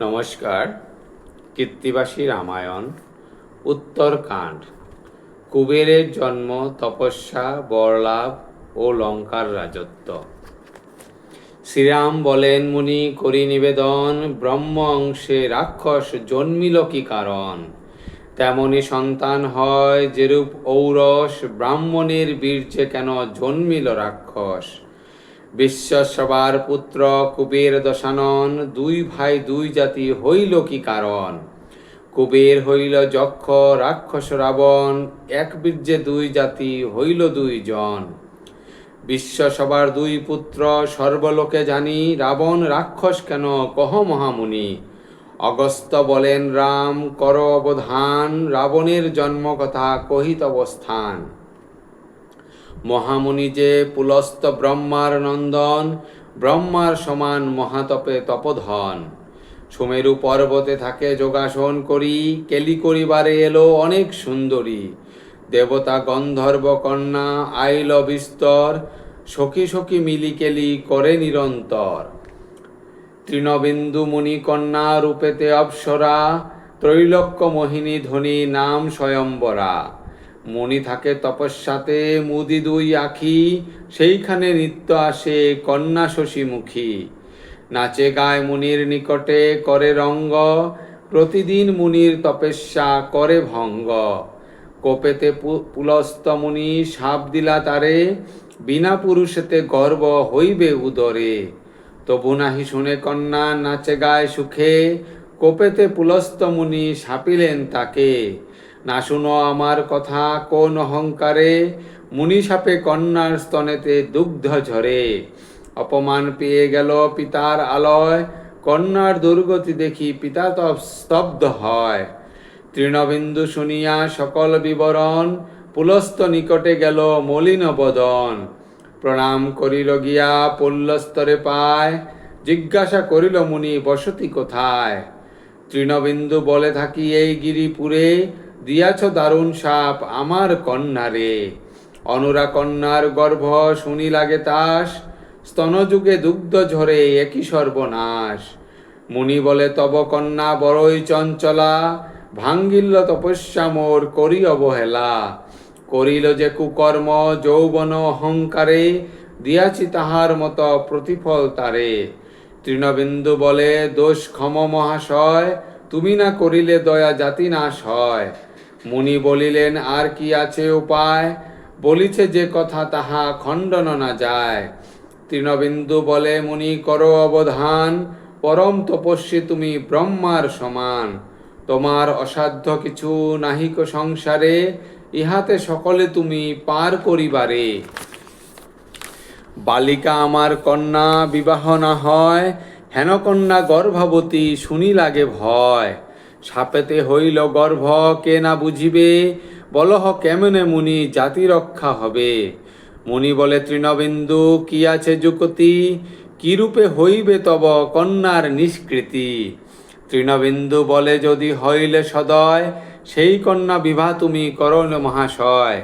নমস্কার, কীর্তিবাসী রামায়ণ উত্তরকাণ্ড কুবেরের জন্ম, তপস্যা, বরলাভ ও লঙ্কার রাজত্ব। শ্রীরাম বলেন মুনি, করি নিবেদন, ব্রহ্ম অংশে রাক্ষস জন্মিল কি কারণ? তেমনি সন্তান হয়, যেরূপ ঔরস, ব্রাহ্মণের বীর্যে কেন জন্মিল রাক্ষস? বিশ্বসবার পুত্র কুবের দশানন দুই ভাই দুই জাতি হইল কি কারণ? কুবের হইল যক্ষ, রাক্ষস, রাবণ, এক বীর্যে দুই জাতি হইল দুইজন বিশ্বসবার দুই পুত্র সর্বলোকে জানি, রাবণ রাক্ষস কেন, কহ মহামুনি। অগস্ত বলেন, রাম, কর অবধান, রাবণের জন্মকথা কহিত অবস্থান। মহামুনি যে পুলস্ত ব্রহ্মার নন্দন, ব্রহ্মার সমান মহাতপে তপধন। সুমেরু পর্বতে থাকে যোগাসন করি, কেলি করিবারে এলো অনেক সুন্দরী। দেবতা গন্ধর্ব কন্যা আইল বিস্তর, সখী সখী মিলি কেলি করে নিরন্তর। তৃণবিন্দু মুনি কন্যা রূপেতে অপ্সরা, ত্রৈলক্য মোহিনী ধ্বনি নাম স্বয়ম্বরা। মণি থাকে তপস্যাতে মুদি দুই আখি, সেইখানে নৃত্য আসে কন্যা শশীমুখী। নাচে গায় মুনির নিকটে, করে রঙ্গ, প্রতিদিন মুনির তপস্যা করে ভঙ্গ। কোপেতে পুলস্ত মুনি সাপ দিলা তারে, বিনা পুরুষেতে গর্ব হইবে উদরে। তবু নাহি শুনে কন্যা নাচে গায় সুখে, কোপেতে পুলস্ত মুনি সাপিলেন তাকে। না শুনো আমার কথা, কোন অহংকারে? মুনি সাপে কন্যার স্তনেতে দুগ্ধ ঝরে। অপমান পেয়ে গেল পিতার আলয়, কন্যার দুর্গতি দেখি পিতা তব স্তব্ধ হয়। তৃণবিন্দু শুনিয়া সকল বিবরণ, পুলস্ত নিকটে গেল মলিন বদন। প্রণাম করিল গিয়া পল্লস্তরে পায়, জিজ্ঞাসা করিল মুনি, বসতি কোথায়? তৃণবিন্দু বলে থাকি এই গিরিপুরে দিয়াছ দারুণ সাপ আমার কন্যারে অনুরা কন্যার গর্ভ শুনি লাগে তাস, স্তনযুগে দুগ্ধ ঝরে একই সর্বনাশ। মুনি বলে, তব কন্যা বড়ই চঞ্চলা ভাঙ্গিল্ল তপস্যা মোর করি অবহেলা। করিল যে কুকর্ম, যৌবন অহংকারে, দিয়াছি তাহার মত প্রতিফল তারে। তৃণবিন্দু বলে, দোষ ক্ষম মহাশয় তুমি না করিলে দয়া জাতি নাশ হয়। মুনি বলিলেন, আর কি আছে উপায়? বলিছে, যে কথা তাহা খণ্ডন না যায়। তৃণবিন্দু বলে, মুনি, করো অবধান। পরম তপস্বী তুমি ব্রহ্মার সমান। তোমার অসাধ্য কিছু নাহিক সংসারে, ইহাতে সকলে তুমি পার করিবারে। বালিকা আমার কন্যা, বিবাহ না হয় হেন কন্যা গর্ভবতী শুনি লাগে ভয়। সাপেতে হইল গর্ভ, কে না বুঝিবে? বলহ কেমনে মুনি জাতি রক্ষা হবে? মুনি বলে, তৃণবিন্দু, কি আছে যুকতি? কিরূপে হইবে তব কন্যার নিষ্কৃতি? তৃণবিন্দু বলে, যদি হইলে সদয়, সেই কন্যা বিবাহ তুমি করণ মহাশয়।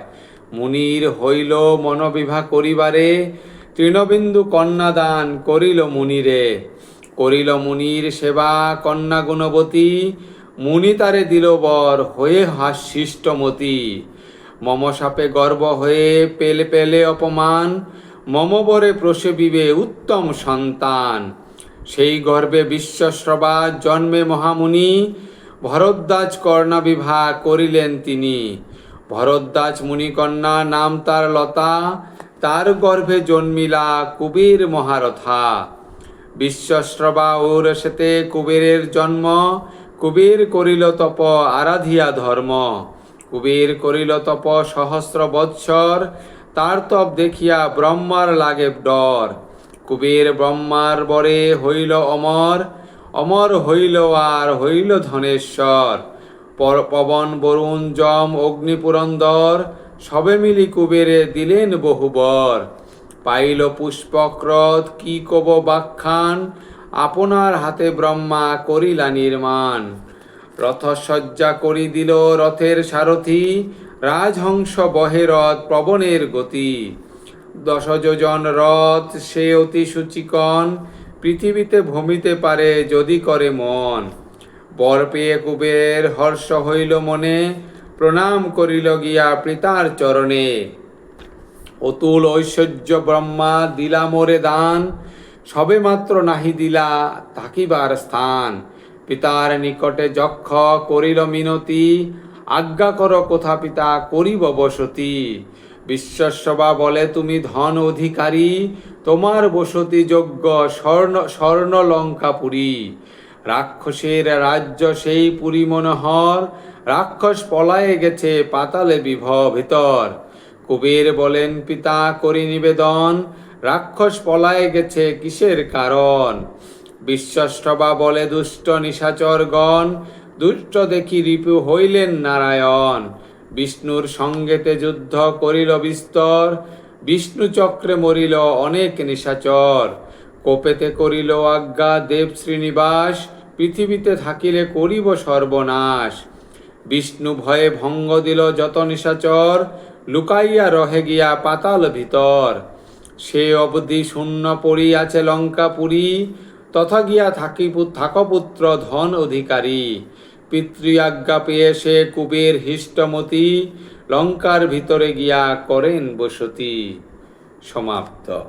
মুনির হইল মনোবিভা করিবারে, তৃণবিন্দু কন্যাদান করিল মুনিরে। করিল মুনির সেবা, কন্যা গুণবতী, মুনি তারে দিল বর হয়ে হাস্যিষ্টমতি মম সাপে গর্ব হয়ে পেলে পেলে অপমান, মম বরে প্রসবিবে উত্তম সন্তান। সেই গর্বে বিশ্বশ্রবা জন্মে মহামুনি, ভরদ্বাজ কর্ণা বিবাহ করিলেন তিনি। ভরদ্বাজ মুনিকন্যা নাম তার লতা, তার গর্ভে জন্মিলা কুবের মহারথা। বিশ্বশ্রবা ঔরসেতে কুবেরের জন্ম, কুবের করিল তপ আরাধিয়া ধর্ম। কুবের করিল তপ সহস্র বৎসর, তার তপ দেখিয়া ব্রহ্মার লাগে ডর। কুবের ব্রহ্মার বরে হইল অমর অমর হইল আর হইল ধনেশ্বর। পর- পবন, বরুণ, যম অগ্নি পুরন্দর সবে মিলি কুবেরে দিলেন বহুবর পাইল পুষ্পক্রত কি কব বাখ্যান? আপনার হাতে ব্রহ্মা করিলা নির্মাণ। রথসজ্জা করি দিল রথের সারথি, রাজহংস বহে রথ প্রবণের গতি। দশ যোজন রথ, সে অতি সুচিকন পৃথিবীতে ভ্রমিতে পারে যদি করে মন। বর পেয়ে কুবের হর্ষ হইল মনে, প্রণাম করিল গিয়া পিতার চরণে। অতুল ঐশ্বর্য ব্রহ্মা দিলা মোরে দান। সবে মাত্র নাহি দিলা থাকিবার স্থান। পিতার নিকটে যক্ষ করিল মিনতি। আজ্ঞা কর কোথা পিতা করিব বসতি। বিশ্বসভা বলে তুমি ধন অধিকারী। তোমার বসতি যোগ্য স্বর্ণ স্বর্ণ লঙ্কাপুরী রাক্ষসের রাজ্য সেই পুরী মনোহর। রাক্ষস পলায়ে গেছে পাতালে বিভ ভিতর। কুবের বলেন, পিতা, করি নিবেদন। রাক্ষস পলায় গেছে কিসের কারণ? বিশ্বস্তবা বলে, দুষ্ট নিশাচরগণ, দুষ্ট দেখি রিপু হইলেন নারায়ণ। বিষ্ণুর সঙ্গেতে যুদ্ধ করিল বিস্তর, বিষ্ণু চক্রে মরিল অনেক নিশাচর। কোপেতে করিল আজ্ঞা দেব শ্রীনিবাস, পৃথিবীতে থাকিলে করিব সর্বনাশ। বিষ্ণু ভয়ে ভঙ্গ দিল যত নিশাচর লুকাইয়া রহে গিয়া পাতাল ভিতর। সে অবধি শূন্য পড়িয়াছে লঙ্কাপুরী তথা গিয়া থাকি থাকপুত্র ধন অধিকারী। পিতৃ আজ্ঞা পেয়ে সে কুবের হিষ্টমতি, লঙ্কার ভিতরে গিয়া করেন বসতি। সমাপ্ত।